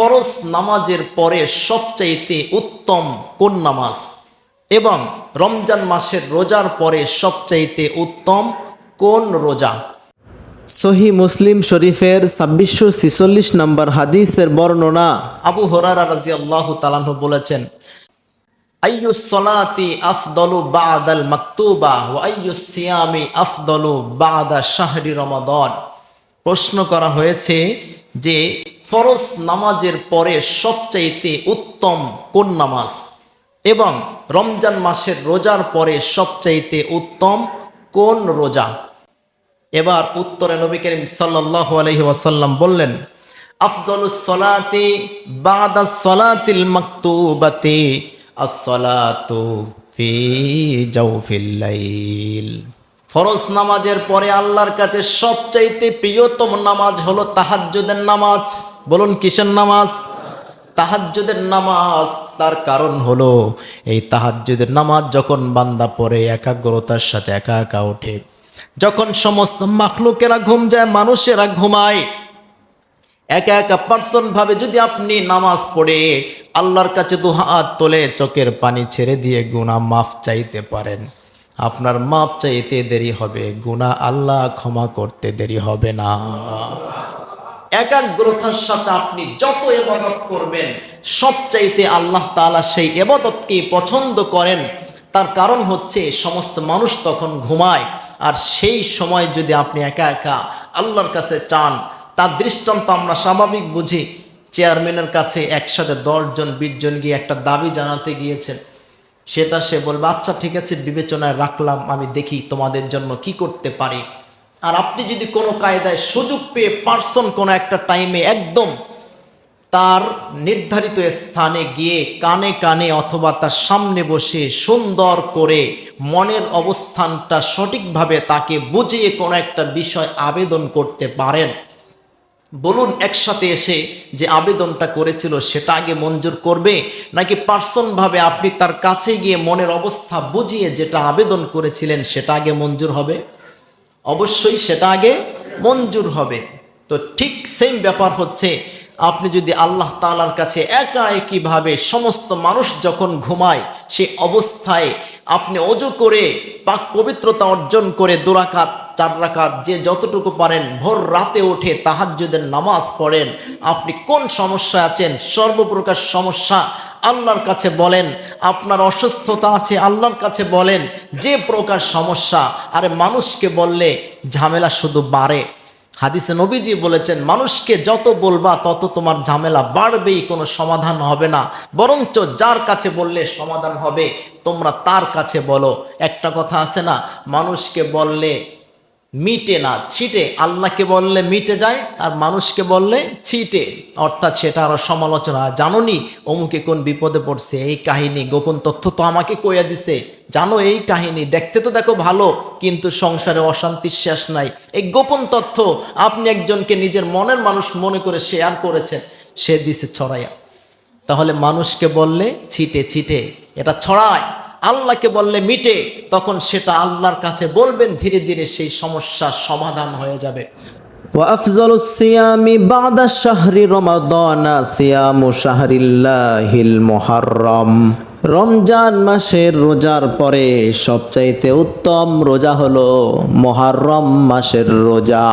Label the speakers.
Speaker 1: ফরজ নামাজের পরে সবচাইতে উত্তম কোন নামাজ? এবং রমজান মাসের রোজার পরে সবচাইতে উত্তম কোন রোজা?
Speaker 2: সহি মুসলিম শরীফের ছাব্বিশশো ছিচল্লিশ নম্বর হাদিসের বর্ণনা।
Speaker 1: আবু হরারা রাজি আল্লাহ তালাহু বলেছেন আইয়ু সলাতি আফদলু বাদাল মাকতুবা ও আইয়ু সিয়ামি আফদলু বাদা শাহরি রমাদন। প্রশ্ন করা হয়েছে যে ফরজ নামাজের পরে সবচাইতে উত্তম কোন নামাজ? এবং রমজান মাসের রোজার পরে সবচাইতে উত্তম কোন রোজা? এবার উত্তরে নবী করিম সাল্লাল্লাহু আলাইহি ওয়াসাল্লাম বললেন আফজলুস সলাতি মাকতুবাতি as-salatu ফি জাওফিল লাইল। ফরজ নামাজের পরে আল্লাহর কাছে সবচাইতে প্রিয়তম নামাজ হলো তাহাজ্জুদের নামাজ। বলুন, কিসের নামাজ? তাহাজ্জুদের নামাজ তার কারণ হলো, এই তাহাজ্জুদের নামাজ যখন বান্দা পড়ে, একাগ্রতার সাথে একা একা ওঠে। যখন সমস্ত মাখলুকেরা ঘুম যায়, মানুষেরা ঘুমায়। একা একা পার্সন ভাবে যদি আপনি নামাজ পড়ে, আল্লাহর কাছে দু হাত তোলে, চোখের পানি ছেড়ে দিয়ে গুণা মাফ চাইতে পারেন। আপনার মাফ চাইতে দেরি হবে গুণা আল্লাহ ক্ষমা করতে দেরি হবে না। একাগ্রতার সাথে আপনি যত এবাদত করবেন, সবচাইতে আল্লাহ তাআলা সেই এবাদতকে পছন্দ করেন। তার কারণ হচ্ছে সমস্ত মানুষ তখন ঘুমায়, আর সেই সময় যদি আপনি একা একা আল্লাহর কাছে চান, তার দৃষ্টান্ত আমরা স্বাভাবিক বুঝি। চেয়ারম্যানের কাছে একসাথে দশজন, বিশজন গিয়ে একটা দাবি জানাতে গিয়েছেন। সেটা সে বলবে আচ্ছা ঠিক আছে, বিবেচনায় রাখলাম, আমি দেখি তোমাদের জন্য কি করতে পারি। আর আপনি যদি কোনো কায়দায় সুযোগ পেয়ে পার্সন কোনো একটা টাইমে একদম তার নির্ধারিত স্থানে গিয়ে কানে কানে অথবা তার সামনে বসে সুন্দর করে মনের অবস্থানটা সঠিকভাবে তাকে বুঝিয়ে কোনো একটা বিষয় আবেদন করতে পারেন। বলুন একসাথে এসে যে আবেদনটা করেছিল সেটা আগে মঞ্জুর করবে, নাকি পার্সনভাবে আপনি তার কাছে গিয়ে মনের অবস্থা বুঝিয়ে যেটা আবেদন করেছিলেন সেটা আগে মঞ্জুর হবে? অবশ্যই সেটা আগে মঞ্জুর হবে। তো ঠিক সেম ব্যাপার হচ্ছে, আপনি যদি আল্লাহ তালার কাছে একা একইভাবে সমস্ত মানুষ যখন ঘুমায়, সে অবস্থায় আপনি অজু করে পাক পবিত্রতা অর্জন করে দুরাকাত চার রাকাত, যে যতটুকু পারেন, ভোর রাতে উঠে তাহাজ্জুদের নামাজ পড়েন। আপনি কোন সমস্যা আছেন? সর্বপ্রকার সমস্যা আল্লাহর কাছে বলেন, আপনার অসুস্থতা আছে, আল্লাহর কাছে বলেন, যে প্রকার সমস্যা, আরে মানুষকে বললে ঝামেলা শুধু বাড়ে। হাদিসে নবীজি বলেছেন, মানুষকে যত বলবা তত তোমার ঝামেলা বাড়বেই, কোনো সমাধান হবে না। বরঞ্চ যার কাছে বললে সমাধান হবে, তোমরা তার কাছে বলো। একটা কথা আছে না, মানুষকে বললে মিটে না, ছিটে। আল্লাহকে বললে মিটে যায়, আর মানুষকে বললে ছিটে। অর্থাৎ সেটা আরও সমালোচনা। জানোনি অমুকে কোন বিপদে পড়ছে? এই কাহিনী, গোপন তথ্য তো আমাকে কইয়া দিছে। জানো এই কাহিনী, দেখতে তো দেখো ভালো, কিন্তু সংসারে অশান্তির শেষ নাই। এই গোপন তথ্য আপনি একজনকে নিজের মনের মানুষ মনে করে শেয়ার করেছেন, সে দিছে ছড়াইয়া। তাহলে মানুষকে বললে ছিটে ছিটে। এটা ছড়ায়। আল্লাহকে বললে মিটে তখন সেটা আল্লাহর কাছে বলবেন ধীরে ধীরে সেই সমস্যার সমাধান হয়ে যাবে
Speaker 2: وأفضل الصيام بعد الشهر رمضان صيام شهر الله المحرم রমজান মাসের রোজার পরে সবচাইতে উত্তম রোজা হলো মহারম মাসের রোজা